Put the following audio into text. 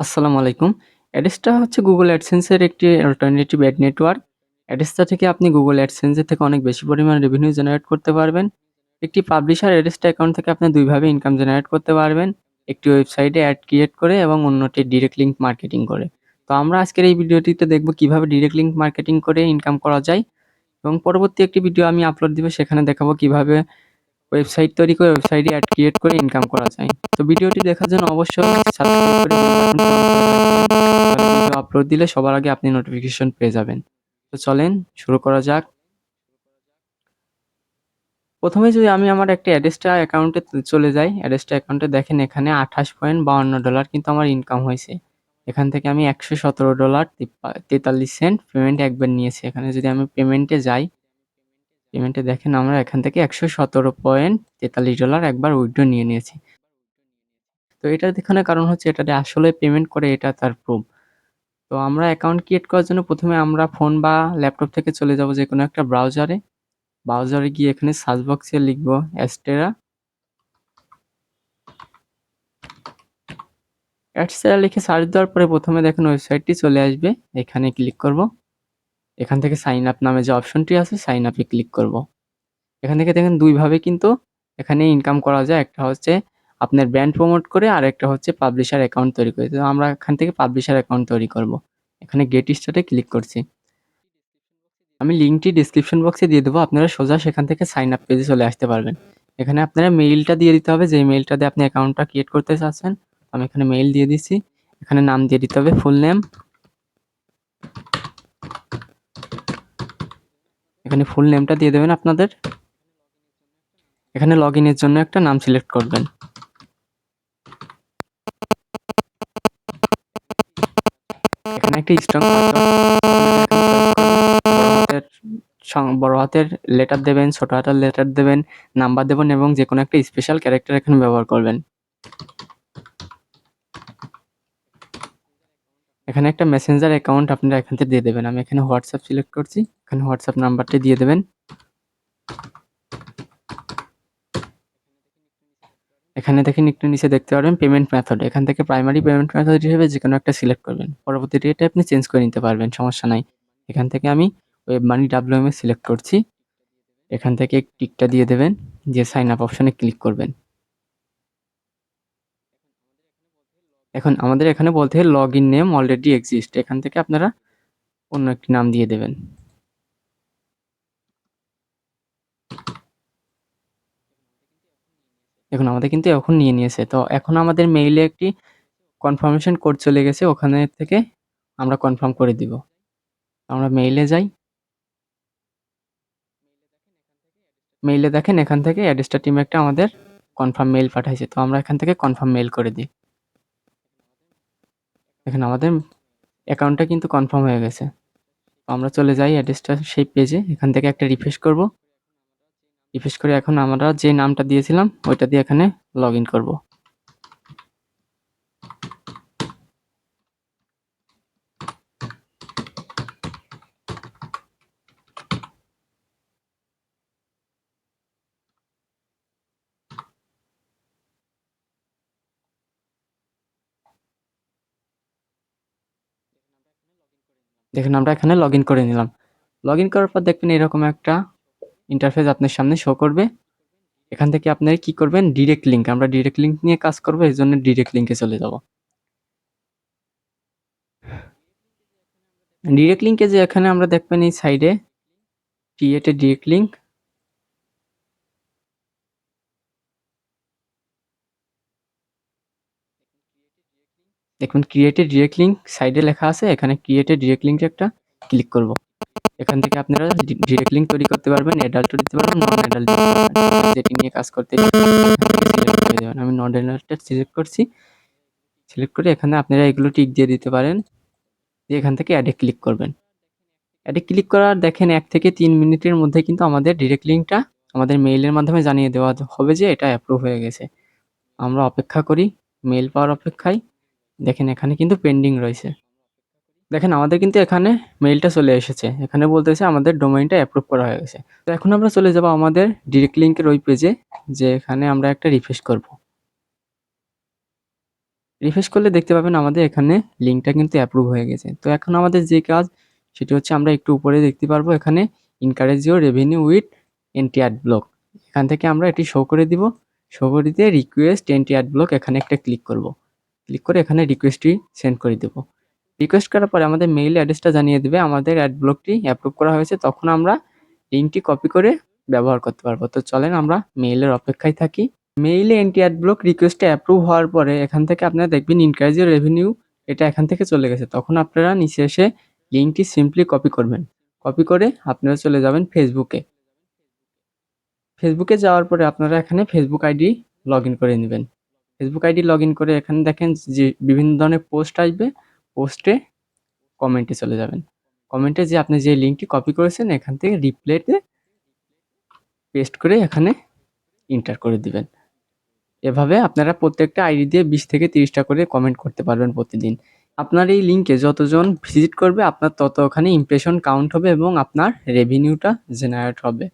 আসসালামু আলাইকুম। অ্যাডেসটা হচ্ছে গুগল অ্যাডসেন্সের একটি অল্টারনেটিভ অ্যাড নেটওয়ার্ক। অ্যাডেসটা থেকে আপনি গুগল অ্যাডসেন্সের থেকে অনেক বেশি পরিমাণে রেভিনিউ জেনারেট করতে পারবেন। একটি পাবলিশার অ্যাডেসটা অ্যাকাউন্ট থেকে আপনি দুইভাবে ইনকাম জেনারেট করতে পারবেন। একটি ওয়েবসাইটে অ্যাড ক্রিয়েট করে এবং অন্যটি ডিরেক্ট লিঙ্ক মার্কেটিং করে। তো আমরা আজকের এই ভিডিওটিতে দেখব কীভাবে ডিরেক্ট লিঙ্ক মার্কেটিং করে ইনকাম করা যায় এবং পরবর্তী একটি ভিডিও আমি আপলোড দিব, সেখানে দেখাবো কীভাবে ওয়েবসাইট তৈরি করে ওয়েবসাইটে অ্যাড ক্রিয়েট করে ইনকাম করা যায়। তো ভিডিওটি দেখার জন্য অবশ্যই সাবস্ক্রাইব করে ভিডিও আপলোড দিলে সবার আগে আপনি নোটিফিকেশন পেয়ে যাবেন। তো চলেন শুরু করা যাক। প্রথমে যদি আমি আমার একটা অ্যাড্রেসটা অ্যাকাউন্টে চলে যাই, অ্যাডেসটা অ্যাকাউন্টে দেখেন এখানে $28.52 কিন্তু আমার ইনকাম হয়েছে। এখান থেকে আমি একশো সতেরো ডলার তেতাল্লিশ সেন্ট পেমেন্ট একবার নিয়েছি। এখানে যদি আমি পেমেন্টে যাই, পেমেন্টে দেখেন আমরা এখান থেকে $117.43 একবার উইথড্র নিয়ে নিয়েছি। তো এটা দেখানোর কারণ হচ্ছে এটাতে আসলে পেমেন্ট করে এটা তার প্রুফ। তো আমরা অ্যাকাউন্ট ক্রিয়েট করার জন্য প্রথমে আমরা ফোন বা ল্যাপটপ থেকে চলে যাব যে কোনো একটা ব্রাউজারে। ব্রাউজারে গিয়ে এখানে সার্চ বক্সে লিখব অ্যাস্টেরা। অ্যাডসেরা লিখে সার্চ দেওয়ার পরে প্রথমে দেখেন ওয়েবসাইটটি চলে আসবে। এখানে ক্লিক করব। এখান থেকে সাইন আপ নামে যে অপশনটি আছে সাইন আপে ক্লিক করব। এখান থেকে দেখেন ২ ভাবে কিন্তু এখানে ইনকাম করা যায়। একটা হচ্ছে আপনার ব্র্যান্ড প্রমোট করে, আর একটা হচ্ছে পাবলিশার অ্যাকাউন্ট তৈরি করে। তো আমরা এখান থেকে পাবলিশার অ্যাকাউন্ট তৈরি করব। এখানে গেট স্টার্টে ক্লিক করছি। আমি লিঙ্কটি ডেসক্রিপশন বক্সে দিয়ে দেবো। আপনারা সোজা সেখান থেকে সাইন আপ পেজে চলে আসতে পারবেন। এখানে আপনারা মেইলটা দিয়ে দিতে হবে যে মেইলটা দিয়ে আপনি অ্যাকাউন্টটা ক্রিয়েট করতে চাচ্ছেন। আমি এখানে মেইল দিয়ে দিচ্ছি। এখানে নাম দিয়ে দিতে হবে ফুল নেম। এখানে ফুল নেমটা দিয়ে দেবেন আপনাদের। এখানে লগইনের জন্য একটা নাম সিলেক্ট করবেন। এখানে একটা স্ট্রং বড় হাতের লেটার দেবেন, ছোট হাতের লেটার দেবেন, নাম্বার দেবেন এবং যেকোনো একটা স্পেশাল ক্যারেক্টার এখানে ব্যবহার করবেন। এখানে একটা মেসেঞ্জার অ্যাকাউন্ট আপনারা এখান থেকে দিয়ে দেবেন। আমি এখানে হোয়াটসঅ্যাপ সিলেক্ট করছি। এখানে হোয়াটসঅ্যাপ নাম্বারটি দিয়ে দেবেন। এখানে দেখেন একটু নিচে দেখতে পারবেন পেমেন্ট মেথড। এখান থেকে প্রাইমারি পেমেন্ট মেথড হিসেবে যে কোনো একটা সিলেক্ট করবেন। পরবর্তী ডেটে আপনি চেঞ্জ করে নিতে পারবেন, সমস্যা নাই। এখান থেকে আমি ওয়েব মানি ডাব্লিউএমএস সিলেক্ট করছি। এখান থেকে টিকটা দিয়ে দেবেন, দিয়ে সাইন আপ অপশনে ক্লিক করবেন। এখন আমাদের এখানে বলতে হয় লগইন নেম অলরেডি এক্সিস্ট। এখান থেকে আপনারা অন্য একটি নাম দিয়ে দেবেন। এখন আমাদের কিন্তু এখন নিয়ে নিয়েছে। তো এখন আমাদের মেইলে একটি কনফার্মেশন কোড চলে গেছে। ওখানে থেকে আমরা কনফার্ম করে দিব। আমরা মেইলে যাই। মেইলে দেখেন, এখান থেকে অ্যাডেসটা টিম একটা আমাদের কনফার্ম মেইল পাঠাইছে। তো আমরা এখান থেকে কনফার্ম মেইল করে দিই। দেখেন আমাদের অ্যাকাউন্টটা কিন্তু কনফার্ম হয়ে গেছে। আমরা চলে যাই অ্যাড্রেসটা সেই পেজে। এখান থেকে একটা রিফ্রেশ করব। রিফ্রেশ করে এখন আমরা যে নামটা দিয়েছিলাম, ওইটা দিয়ে এখানে লগ ইন করব। দেখেন, আমরা এখানে লগ করে নিলাম। লগ করার পর দেখবেন এরকম একটা ইন্টারফেস আপনার সামনে শো করবে। এখান থেকে আপনারা কি করবেন ডিরেক্ট লিঙ্ক আমরা ডিরেক্ট লিঙ্ক নিয়ে কাজ করব, এই জন্য ডিরেক্ট লিঙ্কে চলে যাব। ডিরেক্ট লিঙ্কে যে এখানে আমরা দেখবেন এই সাইডে ক্রিয়েটে ডিরেক্ট লিঙ্ক দেখুন ক্রিয়েটে ডিরেক্ট লিঙ্ক সাইডে লেখা আছে এখানে ক্রিয়েটে ডিরেক্ট লিঙ্কে একটা ক্লিক করব। এখান থেকে আপনারা ডিরেক্ট লিঙ্ক তৈরি করতে পারবেন, অ্যাডাল্টও দিতে পারবেন, নন অ্যাডাল্ট দিতে পারবেন। যেটি নিয়ে কাজ করতে দেবেন। আমি নন অ্যাডাল্টটা সিলেক্ট করছি। সিলেক্ট করে এখানে আপনারা এগুলো টিক দিয়ে দিতে পারেন। দিয়ে এখান থেকে অ্যাডে ক্লিক করবেন। অ্যাডে ক্লিক করার দেখেন এক থেকে তিন মিনিটের মধ্যে কিন্তু আমাদের ডিরেক্ট লিঙ্কটা আমাদের মেইলের মাধ্যমে জানিয়ে দেওয়া হবে যে এটা অ্যাপ্রুভ হয়ে গেছে। আমরা অপেক্ষা করি, মেইল পাওয়ার অপেক্ষায়। দেখেন এখানে কিন্তু পেন্ডিং রয়েছে। দেখেন আমাদের কিন্তু এখানে মেইলটা চলে এসেছে। এখানে বলতেছে আমাদের ডোমেইনটা অ্যাপ্রুভ করা হয়ে গেছে। তো এখন আমরা চলে যাব আমাদের ডিরেক্ট লিঙ্কের ওই পেজে যে এখানে আমরা একটা রিফ্রেশ করব। রিফ্রেশ করলে দেখতে পাবেন আমাদের এখানে লিঙ্কটা কিন্তু অ্যাপ্রুভ হয়ে গেছে তো এখন আমাদের যে কাজ, সেটি হচ্ছে আমরা একটু উপরে দেখতে পারব এখানে encourage your revenue with anti ad block এখান থেকে আমরা এটি শো করে দিব শো করে দিয়ে রিকোয়েস্ট এনটি অ্যাড ব্লক এখানে একটা ক্লিক করব ক্লিক করে এখানে রিকোয়েস্টটি সেন্ড করে দেব। রিকোয়েস্ট করার পরে আমাদের মেইল অ্যাড্রেসটা জানিয়ে দেবে। আমাদের অ্যাড ব্লকটি অ্যাপ্রুভ করা হয়েছে, তখন আমরা লিঙ্কটি কপি করে ব্যবহার করতে পারব। তো চলেন আমরা মেইলের অপেক্ষায় থাকি। মেইলে এনটি অ্যাড ব্লক রিকোয়েস্টে অ্যাপ্রুভ হওয়ার পরে এখান থেকে আপনারা দেখবেন ইনকারেজ রেভিনিউ এটা এখান থেকে চলে গেছে। তখন আপনারা নিচে এসে লিঙ্কটি সিম্পলি কপি করবেন। কপি করে আপনারা চলে যাবেন ফেসবুকে ফেসবুকে যাওয়ার পরে আপনারা এখানে ফেসবুক আইডি লগ করে নেবেন। ফেসবুক আইডি লগ ইন করে এখানে দেখেন যে বিভিন্ন ধরনের পোস্ট আসবে পোস্টে কমেন্টে চলে যাবেন। কমেন্টে যে আপনি যে লিঙ্কটি কপি করেছেন, এখান থেকে রিপ্লেতে পেস্ট করে এখানে ইন্টার করে দিবেন। এভাবে আপনারা প্রত্যেকটা আইডি দিয়ে বিশ থেকে তিরিশটা করে কমেন্ট করতে পারবেন প্রতিদিন। আপনার এই লিঙ্কে যতজন ভিজিট করবে, আপনার তত ওখানে ইমপ্রেশন কাউন্ট হবে এবং আপনার রেভিনিউটা জেনারেট হবে।